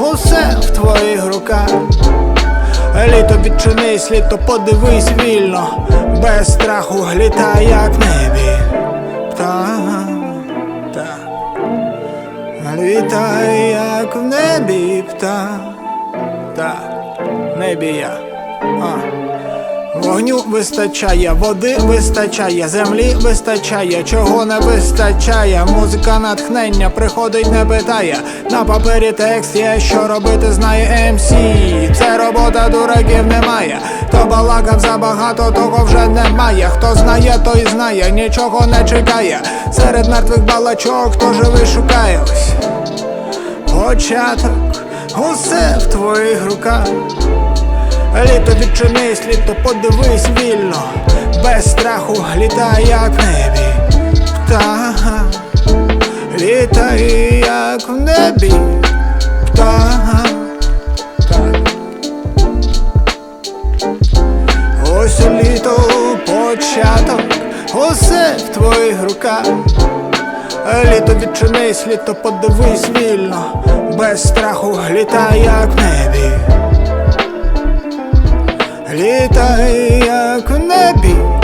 усе в твоїх руках. Літо відчинись, літо подивись вільно, без страху глітай як в небі. Птах, так. Літай, як в небі, птах. Та в небі я. А. Вогню вистачає, води вистачає, землі вистачає, чого не вистачає. Музика натхнення приходить, не питає. На папері текст є, що робити знає МС. Це робота дураків немає. Хто балакав забагато, того вже немає. Хто знає, той знає, нічого не чекає. Серед мертвих балачок, хто живий шукає ось. Початок, усе в твоїх руках. Літо відчинись, літо подивись вільно, без страху літай, як в небі. Птаха, літай, як в небі. Птаха. Ось у літо початок, усе в твоїх руках. Літо відчинись, літо подивись вільно, без страху літай, як в небі. Şeyta ya kunabi